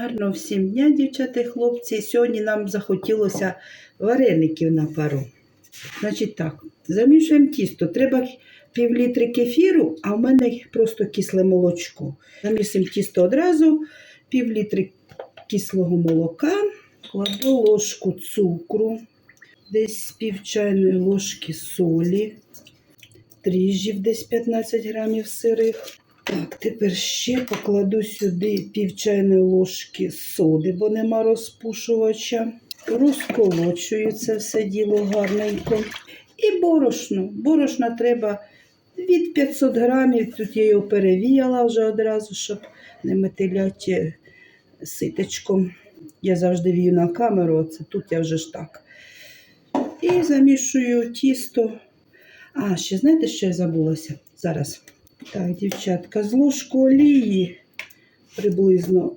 Гарно всім дня, дівчата і хлопці. Сьогодні нам захотілося вареників на пару. Значить так, замішуємо тісто. Треба пів літри кефіру, а в мене просто кисле молочко. Замісимо тісто одразу, пів літри кислого молока, кладу ложку цукру, десь пів чайної ложки солі, дріжджів десь 15 грамів сирих. Так, тепер ще покладу сюди пів чайної ложки соди, бо нема розпушувача. Розколочую це все діло гарненько. І борошно. Борошна треба від 500 грамів. Тут я його перевіяла вже одразу, щоб не метиляти ситечком. Я завжди вію на камеру, це тут я вже ж так. І замішую тісто. А, ще знаєте, що я забулася? Зараз. Так, дівчатка, з ложку олії приблизно.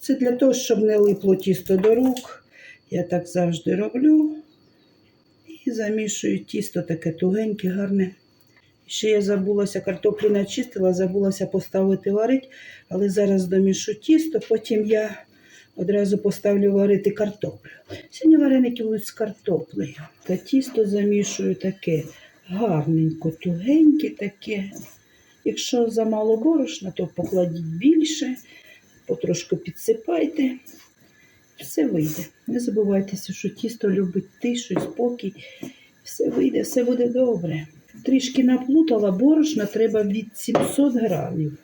Це для того, щоб не липло тісто до рук. Я так завжди роблю. І замішую тісто таке тугеньке, гарне. Ще я забулася, картоплю начистила, забулася поставити варити, але зараз домішу тісто, потім я одразу поставлю варити картоплю. Сьогодні вареники будуть з картоплею. Та тісто замішую таке гарненько, тугеньке таке. Якщо замало борошна, то покладіть більше, потрошку підсипайте. Все вийде. Не забувайтеся, що тісто любить тишу спокій. Все вийде, все буде добре. Трішки наплутала борошна, треба від 700 грамів.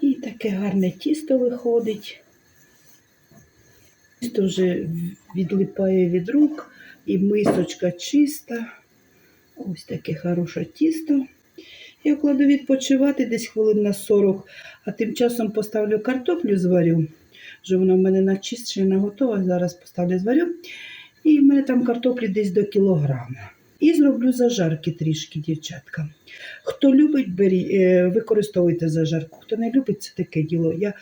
І таке гарне тісто виходить. Тісто вже відлипає від рук, і мисочка чиста. Ось таке хороше тісто. Я кладу відпочивати десь хвилин на 40, а тим часом поставлю картоплю зварю. Вже вона в мене начищена, готова. Зараз поставлю зварю. І в мене там картоплі десь до кілограма. І зроблю зажарки трішки, дівчатка. Хто любить, бері, е, використовуйте зажарку. Хто не любить, це таке діло. Я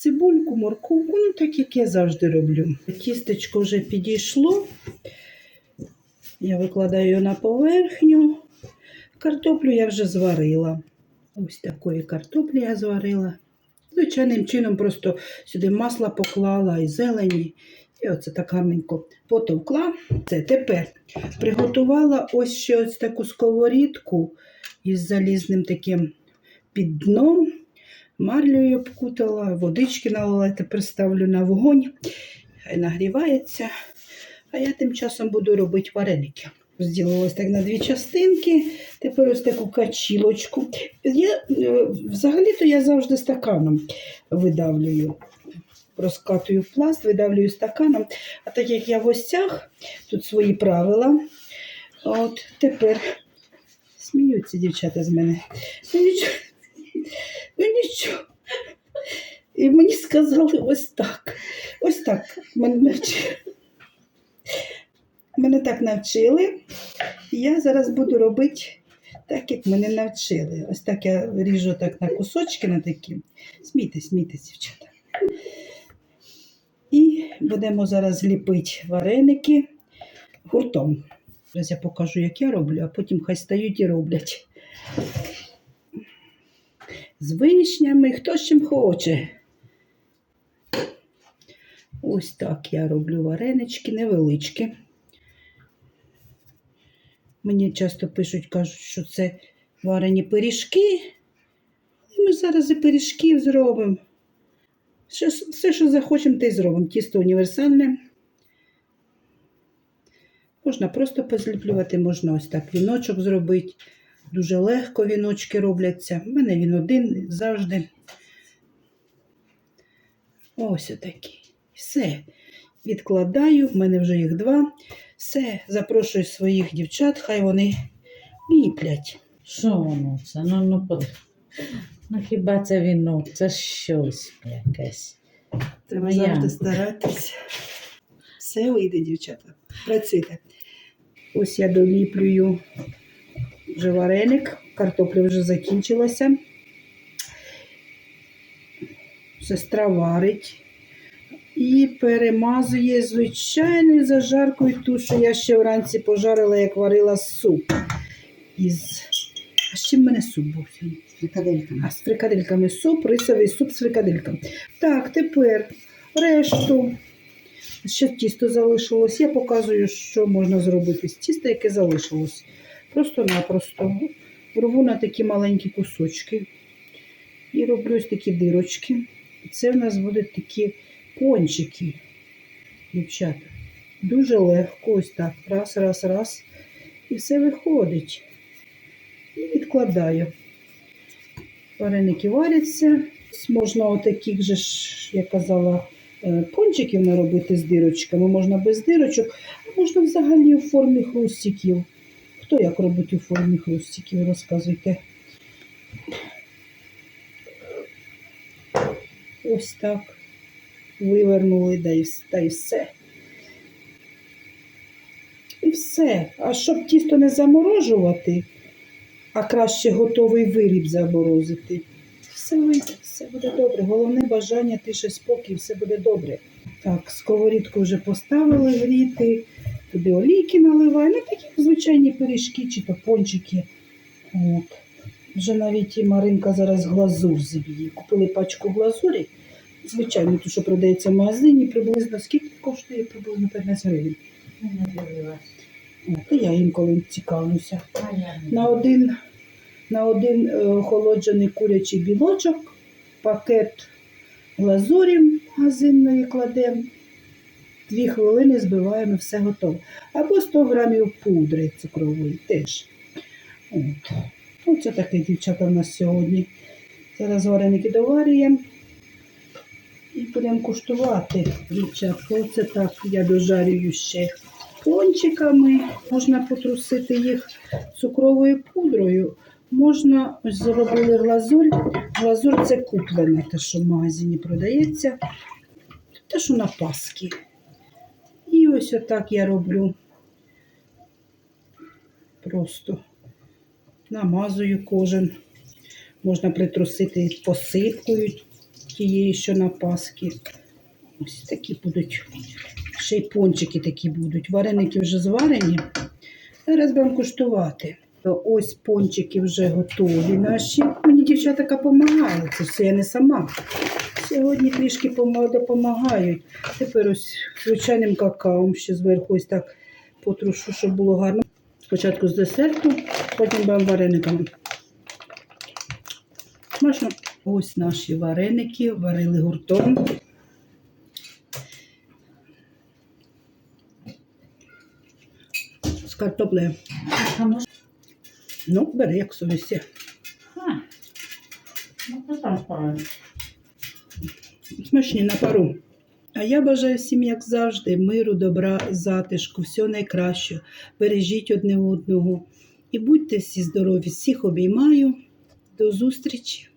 цибульку, морковку, ну так як я завжди роблю. Тістечко вже підійшло. Я викладаю на поверхню. Картоплю я вже зварила. Ось такої картоплі я зварила. Звичайним чином просто сюди масло поклала і зелені. І оце так гарненько потовкла. Це тепер приготувала ось ще ось таку сковорідку із залізним таким під дном. Марлею обкутала, водички налила, тепер ставлю на вогонь. Хай нагрівається. А я тим часом буду робити вареники. Розділила ось так на дві частинки. Тепер ось таку качілочку. Я, е, взагалі-то я завжди стаканом видавлюю. Розкатую пласт, видавлюю стаканом. А так як я в гостях, тут свої правила. От тепер сміються дівчата з мене. Ну нічого. Ну нічого. І мені сказали ось так. Ось так. Мене навчили. Мене так навчили. Я зараз буду робити так, як мене навчили. Ось так я ріжу так на кусочки на такі. Смійтесь, смійтесь, дівчата. І будемо зараз ліпити вареники гуртом. Зараз я покажу, як я роблю, а потім хай стають і роблять. З вишнями, хто з чим хоче. Ось так я роблю варенички невеличкі. Мені часто пишуть, кажуть, що це варені пиріжки. І ми зараз і пиріжків зробимо. Все, що захочемо, те й зробимо. Тісто універсальне. Можна просто позліплювати, можна ось так віночок зробити. Дуже легко віночки робляться. У мене він один завжди. Ось отакий. Все. Відкладаю, в мене вже їх два. Все, запрошую своїх дівчат, хай вони ліплять. Що воно це? Ну, ну, под- ну хіба це вінок, це щось якесь. Треба Моя. завжди старатись. Все вийде, дівчата. Працюйте. Ось я доліплюю вже вареник, картопля вже закінчилася. Сестра варить і перемазує звичайною зажаркою ту, що я ще вранці пожарила, як варила суп із А з чим в мене суп був сьогодні? Фрикадельками. А з фрикадельками суп, рисовий суп з фрикадельками. Так, тепер решту. Ще тісто залишилось. Я показую, що можна зробити з тіста, яке залишилось. Просто-напросто рву на такі маленькі кусочки. І роблю ось такі дирочки. І це в нас будуть такі пончики. Дівчата. Дуже легко, ось так. Раз, раз, раз. І все виходить. І відкладаю. Вареники варяться. Можна отаких же я казала, е, пончиків наробити з дирочками. Можна без дирочок, а можна взагалі у формі хрустиків. Хто як робить у формі хрустиків, розказуйте. Ось так. Вивернули, да і, та і все. І все. А щоб тісто не заморожувати, а краще готовий виріб заморозити. Все все буде добре. Головне бажання, тише спокій, все буде добре. Так, сковорідку вже поставили гріти, туди олійки наливаю, ну такі звичайні пиріжки чи то пончики. От. Вже навіть і Маринка зараз глазур зіб'є. Купили пачку глазурі. Звичайно, ту, що продається в магазині, приблизно скільки коштує? Приблизно 15 гривень. От, я інколи цікавлюся. На один, на один е, охолоджений курячий білочок, пакет глазурі магазинної кладемо. Дві хвилини збиваємо, все готово. Або 100 грамів пудри цукрової теж. От. Оце таке, дівчата, в нас сьогодні. Зараз вареники доварюємо і будемо куштувати. Дівчатка, оце так я дожарюю ще пончиками. Можна потрусити їх цукровою пудрою. Можна, ось зробили глазурь. Глазурь це куплене, те, що в магазині продається. Те, що на паски. І ось отак я роблю. Просто намазую кожен. Можна притрусити посипкою тієї, що на паски. Ось такі будуть. Ще й пончики такі будуть. Вареники вже зварені. Зараз будемо куштувати. Ось пончики вже готові наші. Мені дівчата допомагали. Це все я не сама. Сьогодні трішки допомагають. Тепер ось звичайним какао ще зверху ось так потрушу, щоб було гарно. Спочатку з десерту, потім будемо варениками. Смачно. Ось наші вареники варили гуртом. З картоплею. Ну, бери, як совісті. Смачні на пару. А я бажаю всім, як завжди, миру, добра, затишку, всього найкращого. Бережіть одне одного. І будьте всі здорові, всіх обіймаю. До зустрічі!